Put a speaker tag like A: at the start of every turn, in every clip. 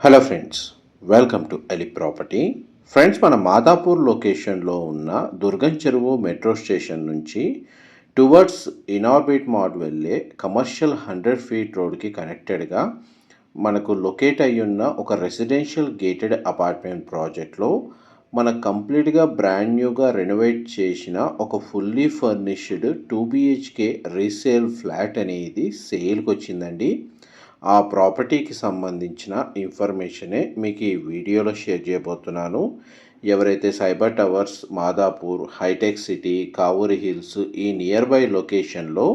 A: Hello friends welcome to Eli property. Friends మన మాదాపూర్ లొకేషన్లో ఉన్న దుర్గం చెరువు మెట్రో స్టేషన్ నుంచి టువర్డ్స్ ఇనాబిట్ మాడ్ వెళ్ళే కమర్షియల్ హండ్రెడ్ ఫీట్ రోడ్కి కనెక్టెడ్గా మనకు లొకేట్ అయి ఉన్న ఒక రెసిడెన్షియల్ గేటెడ్ అపార్ట్మెంట్ ప్రాజెక్ట్లో మన కంప్లీట్గా బ్రాండ్ న్యూగా రెనోవేట్ చేసిన ఒక fully furnished two BHK resale flat అనేది సేల్కి వచ్చిందండి. ఆ ప్రాపర్టీకి సంబంధించిన ఇన్ఫర్మేషనే మీకు ఈ వీడియోలో షేర్ చేయబోతున్నాను. ఎవరైతే Cyber Towers Madhapur hitech city Kavuri hills ఈ నియర్ బై లొకేషన్లో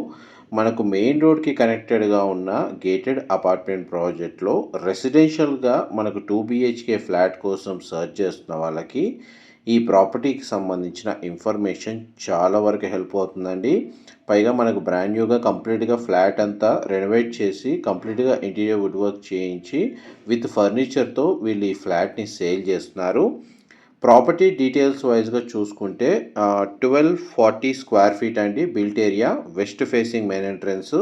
A: మనకు మెయిన్ రోడ్కి కనెక్టెడ్గా ఉన్న గేటెడ్ అపార్ట్మెంట్ ప్రాజెక్ట్లో రెసిడెన్షియల్గా మనకు టూ బిహెచ్కే ఫ్లాట్ కోసం సర్చ్ చేస్తున్న వాళ్ళకి ఈ ప్రాపర్టీకి సంబంధించిన ఇన్ఫర్మేషన్ చాలా వరకు హెల్ప్ అవుతుందండి. పైగా మనకు బ్రాండ్ న్యూగా కంప్లీట్గా ఫ్లాట్ అంతా రెనోవేట్ చేసి కంప్లీట్గా ఇంటీరియర్ వుడ్ వర్క్ చేయించి విత్ ఫర్నిచర్తో వీళ్ళు ఈ ఫ్లాట్ని సేల్ చేస్తున్నారు. ప్రాపర్టీ డీటెయిల్స్ వైజ్గా చూసుకుంటే ట్వెల్వ్ ఫార్టీ స్క్వేర్ ఫీట్ అండి built area west facing main entrance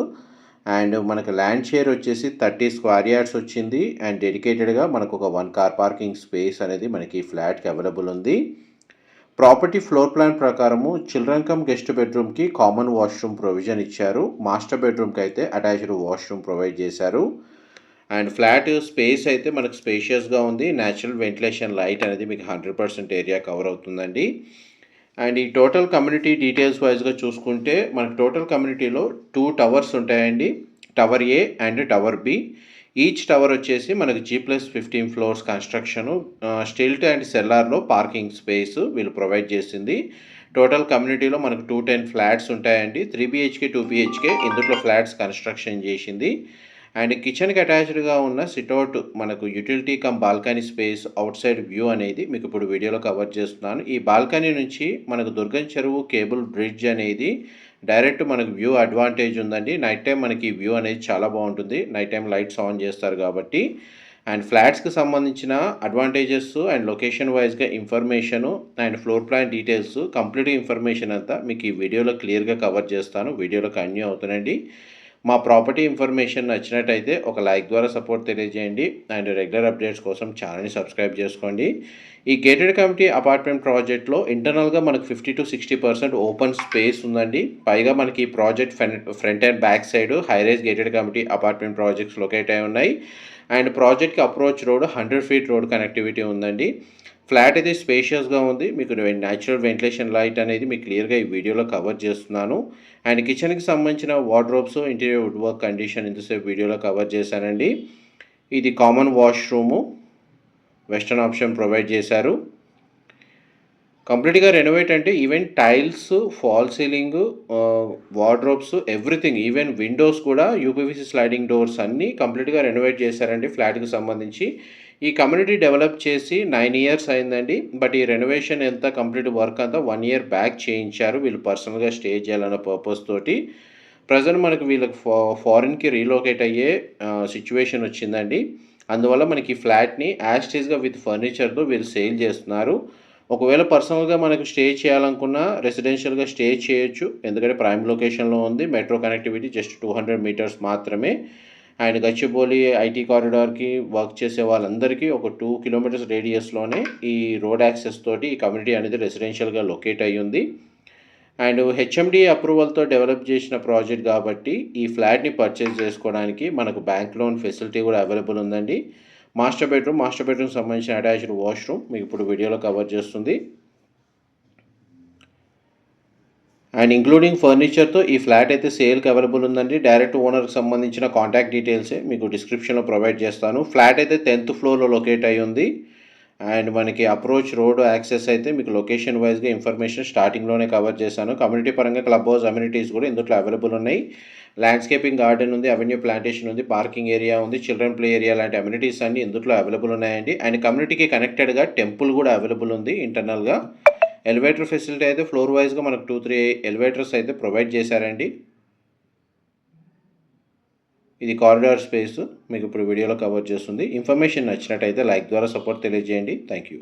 A: and మనకు ల్యాండ్ షేర్ వచ్చేసి థర్టీ స్క్వేర్ యార్డ్స్ వచ్చింది అండ్ డెడికేటెడ్గా మనకు ఒక వన్ కార్ పార్కింగ్ స్పేస్ అనేది మనకి ఫ్లాట్కి అవైలబుల్ ఉంది. ప్రాపర్టీ ఫ్లోర్ ప్లాన్ ప్రకారము చిల్డ్రన్ కమ్ గెస్ట్ బెడ్రూమ్కి కామన్ వాష్రూమ్ ప్రొవిజన్ ఇచ్చారు. మాస్టర్ బెడ్రూమ్కి అయితే అటాచ్డ్ వాష్రూమ్ ప్రొవైడ్ చేశారు. అండ్ ఫ్లాట్ స్పేస్ అయితే మనకు స్పేషియస్గా ఉంది. న్యాచురల్ వెంటిలేషన్ లైట్ అనేది మీకు హండ్రెడ్ పర్సెంట్ ఏరియా కవర్ అవుతుందండి. అండ్ ఈ టోటల్ కమ్యూనిటీ డీటెయిల్స్ వైజ్గా చూసుకుంటే మనకు టోటల్ కమ్యూనిటీలో టూ టవర్స్ ఉంటాయండి. Tower A and tower B each tower వచ్చేసి మనకు G plus fifteen floors construction stilt and సెల్లార్లో parking space వీళ్ళు ప్రొవైడ్ చేసింది. టోటల్ కమ్యూనిటీలో మనకు టూ టెన్ ఫ్లాట్స్ ఉంటాయండి. త్రీ బిహెచ్కే టూ బిహెచ్కే ఇందులో ఫ్లాట్స్ కన్స్ట్రక్షన్ చేసింది. అండ్ కిచెన్కి అటాచ్డ్గా ఉన్న సిట్అవుట్ మనకు utility cum balcony space outside view అనేది మీకు ఇప్పుడు వీడియోలో కవర్ చేస్తున్నాను. ఈ బాల్కనీ నుంచి మనకు దుర్గం చెరువు కేబుల్ బ్రిడ్జ్ అనేది డైరెక్ట్ మనకు వ్యూ అడ్వాంటేజ్ ఉందండి. నైట్ టైం మనకి వ్యూ అనేది చాలా బాగుంటుంది. నైట్ టైం లైట్స్ ఆన్ చేస్తారు కాబట్టి. అండ్ ఫ్లాట్స్కి సంబంధించిన అడ్వాంటేజెస్ అండ్ లొకేషన్ వైజ్గా information and floor plan details complete information అంతా మీకు ఈ వీడియోలో క్లియర్గా కవర్ చేస్తాను. వీడియోలో కన్యూ అవుతానండి మా ప్రాపర్టీ ఇన్ఫర్మేషన్ నచ్చినట్టయితే ఒక లైక్ ద్వారా సపోర్ట్ తెలియజేయండి అండ్ రెగ్యులర్ అప్డేట్స్ కోసం ఛానల్ని సబ్స్క్రైబ్ చేసుకోండి. ఈ గేటెడ్ కమిటీ అపార్ట్మెంట్ ప్రాజెక్ట్లో ఇంటర్నల్గా మనకు fifty to sixty percent open space ఉందండి. పైగా మనకి ఈ project front and back side high rise gated community apartment projects locate అయి ఉన్నాయి. అండ్ ప్రాజెక్ట్కి approach road hundred feet road connectivity ఉందండి. ఫ్లాట్ అయితే స్పేషియస్గా ఉంది. మీకు న్యాచురల్ వెంటిలేషన్ లైట్ అనేది మీకు క్లియర్గా ఈ వీడియోలో కవర్ చేస్తున్నాను. అండ్ కిచెన్కి సంబంధించిన wardrobes interior wood work condition ఇంతసేపు వీడియోలో కవర్ చేశానండి. ఇది common washroom western option provide చేశారు. కంప్లీట్గా రెనోవేట్ అంటే even tiles false ceiling wardrobes everything even windows కూడా యూపీవీసీ స్లైడింగ్ డోర్స్ అన్నీ కంప్లీట్గా రెనోవేట్ చేశారండి. ఫ్లాట్కి సంబంధించి ఈ కమ్యూనిటీ డెవలప్ చేసి నైన్ ఇయర్స్ అయిందండి. బట్ ఈ రెనోవేషన్ ఎంత కంప్లీట్ వర్క్ అంతా వన్ ఇయర్ బ్యాక్ చేయించారు. వీళ్ళు పర్సనల్గా స్టే చేయాలన్న పర్పస్ తోటి. ప్రజెంట్ మనకు వీళ్ళకి ఫా ఫారిన్కి రీలోకేట్ అయ్యే సిచ్యువేషన్ వచ్చిందండి. అందువల్ల మనకి ఫ్లాట్ని యాస్టేజ్గా విత్ ఫర్నిచర్తో వీళ్ళు సేల్ చేస్తున్నారు. ఒకవేళ పర్సనల్గా మనకు స్టే చేయాలనుకున్న రెసిడెన్షియల్గా స్టే చేయొచ్చు. ఎందుకంటే ప్రైమ్ లొకేషన్లో ఉంది. Metro connectivity just two hundred metres మాత్రమే. అండ్ గచ్చిబౌలి ఐటీ కారిడార్కి వర్క్ చేసే వాళ్ళందరికీ ఒక టూ కిలోమీటర్స్ రేడియస్లోనే ఈ రోడ్ యాక్సెస్ తోటి ఈ కమ్యూనిటీ అనేది రెసిడెన్షియల్గా లొకేట్ అయ్యి ఉంది అండ్ హెచ్ఎండి అప్రూవల్తో డెవలప్ చేసిన ప్రాజెక్ట్ కాబట్టి ఈ ఫ్లాట్ని పర్చేజ్ చేసుకోవడానికి మనకు బ్యాంక్ లోన్ ఫెసిలిటీ కూడా అవైలబుల్ ఉందండి. మాస్టర్ బెడ్రూమ్ మాస్టర్ బెడ్రూమ్ సంబంధించిన అటాచ్డ్ వాష్రూమ్ మీకు ఇప్పుడు వీడియోలో కవర్ చేస్తుంది. అండ్ ఇంక్లూడింగ్ ఫర్నిచర్తో ఈ ఫ్లాట్ అయితే సేల్కి అవైలబుల్ ఉందండి. డైరెక్ట్ ఓనర్కి సంబంధించిన కాంటాక్ట్ డీటెయిల్సే మీకు డిస్క్రిప్షన్లో ప్రొవైడ్ చేస్తాను. ఫ్లాట్ అయితే టెన్త్ ఫ్లోర్లో లొకేట్ అయి ఉంది. అండ్ మనకి అప్రోచ్ రోడ్ యాక్సెస్ అయితే మీకు లొకేషన్ వైజ్గా ఇన్ఫర్మేషన్ స్టార్టింగ్లోనే కవర్ చేశాను. కమ్యూనిటీ పరంగా క్లబ్ హౌస్ అమ్యూనిటీస్ కూడా ఇందులో అవైలబుల్ ఉన్నాయి. ల్యాండ్స్కేపింగ్ గార్డెన్ ఉంది అవెన్యూ ప్లాంటేషన్ ఉంది పార్కింగ్ ఏరియా ఉంది చిల్డ్రన్ ప్లే ఏరియా లాంటి అమ్యూనిటీస్ అన్ని ఇందులో అవైలబుల్ ఉన్నాయండి. అండ్ కమ్యూనిటీకి కనెక్టెడ్గా టెంపుల్ కూడా అవైలబుల్ ఉంది ఇంటర్నల్గా. ఎలివేటర్ ఫెసిలిటీ అయితే ఫ్లోర్ వైజ్గా మనకు టూ త్రీ ఎలివేటర్స్ అయితే ప్రొవైడ్ చేశారండి. ఇది కారిడార్ స్పేస్ మీకు ఇప్పుడు వీడియోలో కవర్ చేస్తుంది. ఇన్ఫర్మేషన్ నచ్చినట్టయితే లైక్ ద్వారా సపోర్ట్ తెలియజేయండి. Thank you